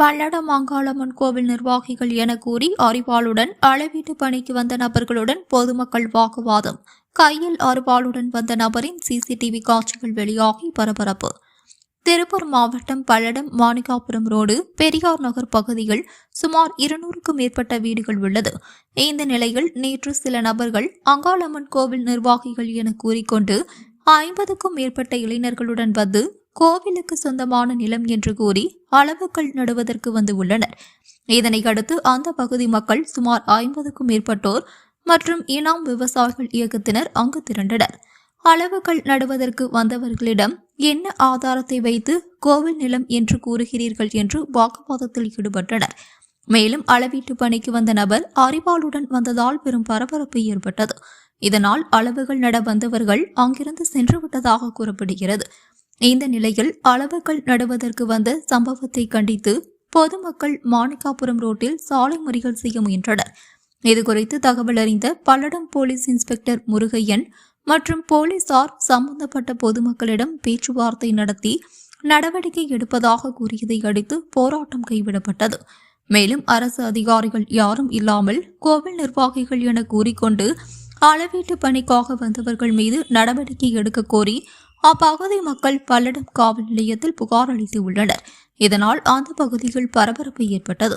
பல்லடம் அங்காளம்மன் கோவில் நிர்வாகிகள் என கூறி அறிவாளுடன் அளவீட்டு பணிக்கு வந்த நபர்களுடன் பொதுமக்கள் வாக்குவாதம். கையில் அறிவாளுடன் வந்த நபரின் சிசிடிவி காட்சிகள் வெளியாகி பரபரப்பு. திருப்பூர் மாவட்டம் பல்லடம் மாணிகாபுரம் ரோடு பெரியார் நகர் பகுதியில் சுமார் இருநூறுக்கும் மேற்பட்ட வீடுகள் உள்ளது. இந்த நிலையில் நேற்று சில நபர்கள் அங்காளம்மன் கோவில் நிர்வாகிகள் என கூறிக்கொண்டு ஐம்பதுக்கும் மேற்பட்ட இளைஞர்களுடன் வந்து கோவிலுக்கு சொந்தமான நிலம் என்று கூறி அளவுகள் நடுவதற்கு வந்து உள்ளனர். இதனை அடுத்து அந்த பகுதி மக்கள் சுமார் ஐம்பதுக்கும் மேற்பட்டோர் மற்றும் இனாம் விவசாயிகள் இயக்கத்தினர் அங்கு திரண்டனர். அளவுகள் நடுவதற்கு வந்தவர்களிடம் என்ன ஆதாரத்தை வைத்து கோவில் நிலம் என்று கூறுகிறீர்கள் என்று வாக்குவாதத்தில் ஈடுபட்டனர். மேலும் அளவீட்டு பணிக்கு வந்த நபர் அறிவாளுடன் வந்ததால் பெரும் பரபரப்பு ஏற்பட்டது. இதனால் அளவுகள் நட வந்தவர்கள் அங்கிருந்து சென்று விட்டதாக கூறப்படுகிறது. இந்த நிலையில் அளவுகள் நடுவதற்கு வந்த சம்பவத்தை கண்டித்து பொதுமக்கள் மாணிக்காபுரம் ரோட்டில் சாலை மறியல் செய்ய முயன்றனர். இதுகுறித்து தகவல் அறிந்த பல்லடம் போலீஸ் இன்ஸ்பெக்டர் முருகையன் மற்றும் போலீசார் சம்பந்தப்பட்ட பொதுமக்களிடம் பேச்சுவார்த்தை நடத்தி நடவடிக்கை எடுப்பதாக கூறியதை அடுத்து போராட்டம் கைவிடப்பட்டது. மேலும் அரசு அதிகாரிகள் யாரும் இல்லாமல் கோவில் நிர்வாகிகள் என கூறிக்கொண்டு அளவீட்டு பணிக்காக வந்தவர்கள் மீது நடவடிக்கை எடுக்க கோரி அப்பகுதி மக்கள் பல்லடம் காவல் நிலையத்தில் புகார் அளித்து உள்ளனர். இதனால் அந்த பகுதியில் பரபரப்பு ஏற்பட்டது.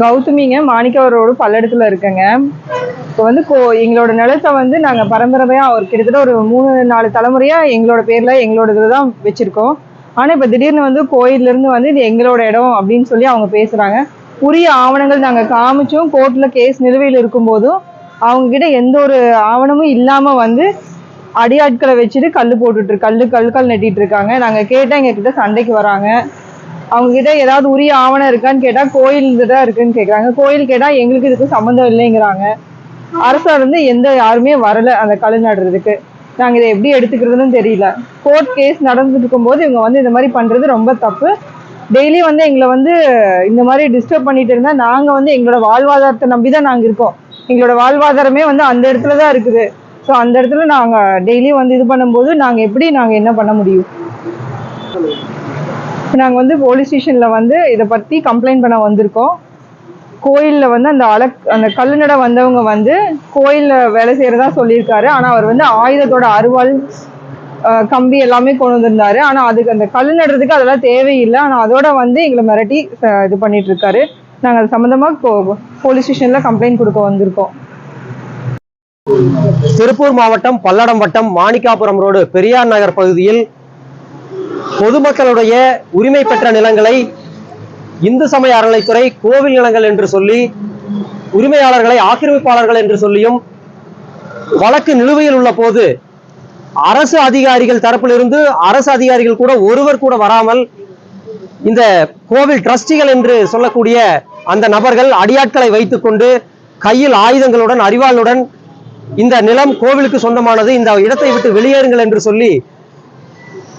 கௌதமிங்க மாணிக்கவர் ரோடு பல்லடத்துல இருக்கேங்க. இப்போ வந்து கோ எங்களோட நிலத்தை வந்து நாங்கள் பரம்பரையாக ஒரு கிட்டத்தட்ட ஒரு மூணு நாலு தலைமுறையாக எங்களோட பேரில் எங்களோட இதில் தான் வச்சுருக்கோம். ஆனால் இப்போ திடீர்னு வந்து கோயிலேருந்து வந்து இது எங்களோட இடம் அப்படின்னு சொல்லி அவங்க பேசுகிறாங்க உரிய ஆவணங்கள் நாங்கள் காமிச்சும் கோர்ட்டில் கேஸ் நிலுவையில் இருக்கும்போதும் அவங்கக்கிட்ட எந்த ஒரு ஆவணமும் இல்லாமல் வந்து அடியாட்களை வச்சுட்டு கல் போட்டுட்டு கல் கல் நட்டிட்டு இருக்காங்க. நாங்கள் கேட்டால் எங்ககிட்ட சண்டைக்கு வராங்க. அவங்க கிட்ட ஏதாவது உரிய ஆவணம் இருக்கான்னு கேட்டா கோயில் தான் இருக்குன்னு கேக்குறாங்க. கோயில் கேட்டா எங்களுக்கு இதுக்கு சம்மந்தம் இல்லைங்கிறாங்க. அரசார் இருந்து எந்த யாருமே வரல அந்த கல் நடுறதுக்கு. நாங்க இதை எப்படி எடுத்துக்கிறதுன்னு தெரியல. கோர்ட் கேஸ் நடந்துட்டு இருக்கும்போது இவங்க வந்து இந்த மாதிரி பண்றது ரொம்ப தப்பு. டெய்லி வந்து எங்களை வந்து இந்த மாதிரி டிஸ்டர்ப் பண்ணிட்டு இருந்தா நாங்க வந்து எங்களோட வாழ்வாதாரத்தை நம்பி தான் நாங்க இருக்கோம் எங்களோட வாழ்வாதாரமே வந்து அந்த இடத்துல தான் இருக்குது. ஸோ அந்த இடத்துல நாங்கள் டெய்லியும் வந்து இது பண்ணும்போது நாங்கள் எப்படி நாங்கள் என்ன பண்ண முடியும்? நாங்கள் வந்து போலீஸ் ஸ்டேஷனில் வந்து இதை பற்றி கம்ப்ளைண்ட் பண்ண வந்திருக்கோம். கோயிலில் வந்து அந்த அலக் அந்த கல்லுநட வந்தவங்க வந்து கோயிலில் வேலை செய்கிறதா சொல்லியிருக்காரு. ஆனால் அவர் வந்து ஆயுதத்தோட அருவாள் கம்பி எல்லாமே கொண்டு வந்திருந்தாரு. ஆனால் அதுக்கு அந்த கல் நடுறதுக்கு அதெல்லாம் தேவையில்லை. ஆனால் அதோட வந்து எங்களை மிரட்டி இது பண்ணிட்டு இருக்காரு. நாங்கள் அது சம்மந்தமாக போலீஸ் ஸ்டேஷனில் கம்ப்ளைண்ட் கொடுக்க வந்திருக்கோம். திருப்பூர் மாவட்டம் பல்லடம் வட்டம் மாணிக்காபுரம் ரோடு பெரியார் நகர் பகுதியில் பொதுமக்களுடைய உரிமை பெற்ற நிலங்களை இந்து சமய அறநிலைத்துறை கோவில் நிலங்கள் என்று சொல்லி உரிமையாளர்களை ஆக்கிரமிப்பாளர்கள் என்று சொல்லியும் வழக்கு நிலுவையில் உள்ள போது அரசு அதிகாரிகள் தரப்பிலிருந்து அரசு அதிகாரிகள் கூட ஒருவர் கூட வராமல் இந்த கோவில் ட்ரஸ்டிகள் என்று சொல்லக்கூடிய அந்த நபர்கள் அடியாட்களை வைத்துக்கொண்டு கையில் ஆயுதங்களுடன் அறிவாளுடன் இந்த நிலம் கோவிலுக்கு சொந்தமானது இந்த இடத்தை விட்டு வெளியேறுங்கள் என்று சொல்லி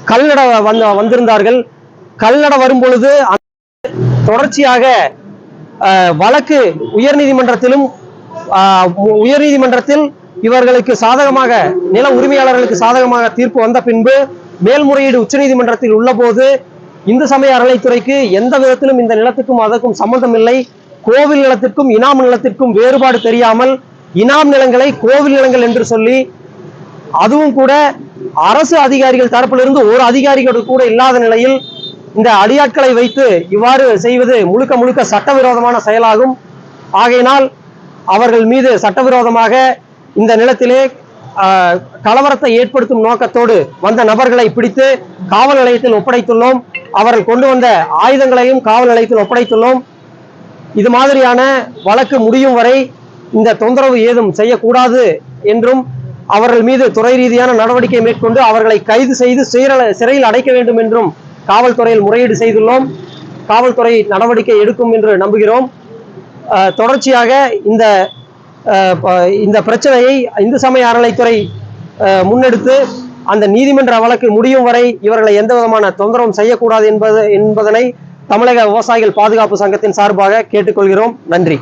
கல்நட வந்த வந்திருந்தார்கள். கல்நட வரும் பொழுது அந்த தொடர்ச்சியாக அஹ், வழக்கு உயர்நீதிமன்றத்திலும் உயர்நீதிமன்றத்தில் இவர்களுக்கு சாதகமாக நில உரிமையாளர்களுக்கு சாதகமாக தீர்ப்பு வந்த பின்பு மேல்முறையீடு உச்சநீதிமன்றத்தில் உள்ளபோது இந்து சமய அறநிலைத்துறைக்கு எந்த விதத்திலும் இந்த நிலத்துக்கும் அதற்கும் சம்பந்தம் இல்லை. கோவில் நிலத்திற்கும் இனாம் நிலத்திற்கும் வேறுபாடு தெரியாமல் இனாம் நிலங்களை கோவில் நிலங்கள் என்று சொல்லி அதுவும் கூட அரசு அதிகாரிகள் தரப்பிலிருந்து ஒரு அதிகாரிகள் கூட இல்லாத நிலையில் இந்த அடியாட்களை வைத்து இவ்வாறு செய்வது முழுக்க முழுக்க சட்டவிரோதமான செயலாகும். ஆகையினால் அவர்கள் மீது சட்டவிரோதமாக இந்த நிலத்திலே ஆஹ், கலவரத்தை ஏற்படுத்தும் நோக்கத்தோடு வந்த நபர்களை பிடித்து காவல் நிலையத்தில் ஒப்படைத்துள்ளோம். அவர்கள் கொண்டு வந்த ஆயுதங்களையும் காவல் நிலையத்தில் ஒப்படைத்துள்ளோம். இது மாதிரியான வழக்கு முடியும் வரை இந்த தொந்தரவு ஏதும் செய்யக்கூடாது என்றும் அவர்கள் மீது துறை ரீதியான நடவடிக்கை மேற்கொண்டு அவர்களை கைது செய்து சிறையில் சிறையில் அடைக்க வேண்டும் என்றும் காவல்துறையில் முறையீடு செய்துள்ளோம். காவல்துறை நடவடிக்கை எடுக்கும் என்று நம்புகிறோம். தொடர்ச்சியாக இந்த ப- இந்த பிரச்சனையை இந்து சமய அறநிலைத்துறை முன்னெடுத்து அந்த நீதிமன்ற வழக்கு முடியும் வரை இவர்களை எந்த விதமான தொந்தரவும் செய்யக்கூடாது என்பது என்பதனை தமிழக விவசாயிகள் பாதுகாப்பு சங்கத்தின் சார்பாக கேட்டுக்கொள்கிறோம். நன்றி.